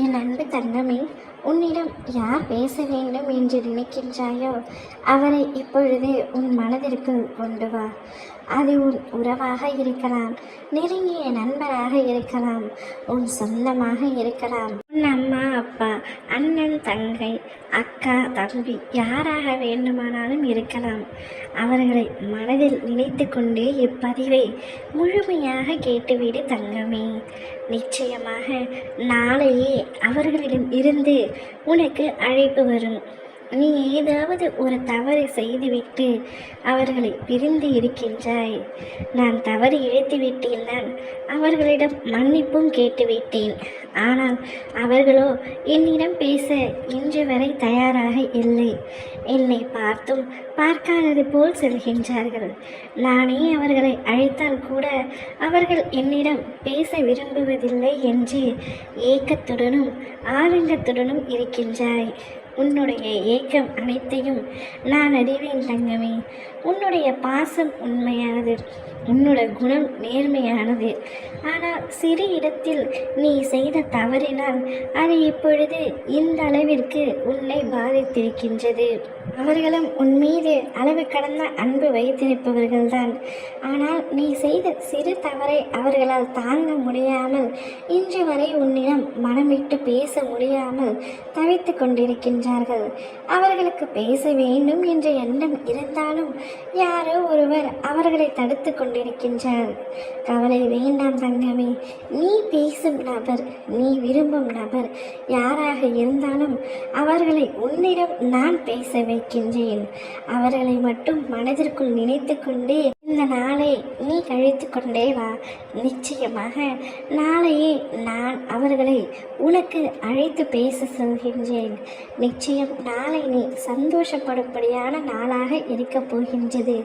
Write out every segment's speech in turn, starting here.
என் அன்பு தங்கமே உன்னிடம் யார் பேச வேண்டும் என்று நினைக்கின்றாயோ அவரை இப்பொழுது உன் மனதிற்கு கொண்டு வா. அது உன் உறவாக இருக்கலாம் நெருங்கிய நண்பராக இருக்கலாம் உன் சொந்தமாக இருக்கலாம். உன் அம்மா அப்பா அண்ணன் தங்கை அக்கா தம்பி யாராக வேண்டுமானாலும் இருக்கலாம். அவர்களை மனதில் நினைத்து கொண்டே இப்பதிவை முழுமையாக கேட்டுவிடு தங்கமே. நிச்சயமாக நாளையே அவர்களிடம் இருந்து உனக்கு அழைப்பு வரும். நீ ஏதாவது ஒரு தவறு செய்துவிட்டு அவர்களை பிரிந்து இருக்கின்றாய். நான் தவறு இழைத்து விட்டேன் நான் அவர்களிடம் மன்னிப்பும் கேட்டுவிட்டேன். ஆனால் அவர்களோ என்னிடம் பேச இன்று வரை தயாராக இல்லை. என்னை பார்த்தும் பார்க்காதது போல் செல்கின்றார்கள். நானே அவர்களை அழைத்தால் கூட அவர்கள் என்னிடம் பேச விரும்புவதில்லை என்று ஏக்கத்துடனும் ஆதங்கத்துடனும் இருக்கின்றாய். உன்னுடைய ஏக்கம் அனைத்தையும் நான் அறிவேன் தங்கமே. உன்னுடைய பாசம் உண்மையானது. உன்னோட குணம் நேர்மையானது. ஆனால் சிறு இடத்தில் நீ செய்த தவறினால் அது இப்பொழுது இந்த அளவிற்கு உன்னை பாதித்திருக்கின்றது. அவர்களும் உன் மீது அளவு கடந்த அன்பு வைத்திருப்பவர்கள்தான். ஆனால் நீ செய்த சிறு தவறை அவர்களால் தாங்க முடியாமல் இன்று வரை உன்னிடம் மனமிட்டு பேச முடியாமல் தவித்து கொண்டிருக்கின்றார்கள் அவர்களுக்கு பேச வேண்டும் என்ற எண்ணம் இருந்தாலும் யாரோ ஒருவர் அவர்களை தடுத்து கொண்டிருக்கின்றார். கவலை வேண்டாம் தங்கமே நீ பேசும் நபர் நீ விரும்பும் நபர் யாராக இருந்தாலும் அவர்களை உன்னிடம் நான் பேச வைக்கின்றேன். அவர்களை மட்டும் மனதிற்குள் நினைத்து கொண்டே இந்த நாளை நீ கழித்து கொண்டே வா. நிச்சயமாக நாளையே நான் அவர்களை உனக்கு அழைத்து பேச சொல்கின்றேன். நிச்சயம் நாளை நீ சந்தோஷப்படும்படியான நாளாக இருக்கப் போகின்றது.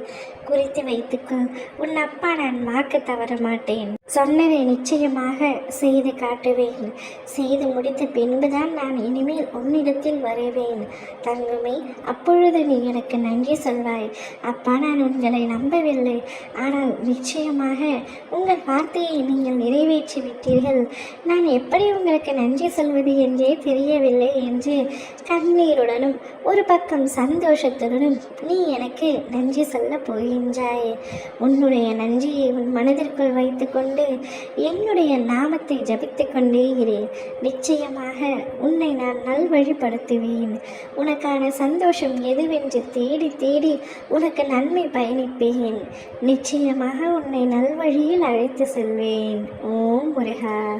குறித்து வைத்துக்கோ உன் அப்பா நான் வாக்கு தவற மாட்டேன். சொன்னதை நிச்சயமாக செய்து காட்டுவேன். செய்து முடித்த பின்புதான் நான் இனிமேல் உன்னிடத்தில் வருவேன். தங்குமே அப்பொழுது நீ எனக்கு நன்றி சொல்வாய். அப்பா நான் உங்களை நம்பவில்லை. ஆனால் நிச்சயமாக உங்கள் வார்த்தையை நீங்கள் நிறைவேற்றி விட்டீர்கள் நான் எப்படி உங்களுக்கு நன்றி சொல்வது என்றே தெரியவில்லை என்று கண்ணீருடனும் ஒரு பக்கம் சந்தோஷத்துடனும் நீ எனக்கு நன்றி சொல்ல போகின்றாய். உன்னுடைய நன்றியை உன் மனதிற்குள் வைத்துக்கொண்டு என்னுடைய நாமத்தை ஜபித்து கொண்டே இரு. நிச்சயமாக உன்னை நான் நல்வழிப்படுத்துவேன். உனக்கான சந்தோஷம் எதுவென்று தேடி தேடி உனக்கு நன்மை பயணிப்பேன். நிச்சயமாக உன்னை நல்வழியில் அழைத்து செல்வேன். ஓம் முருகா.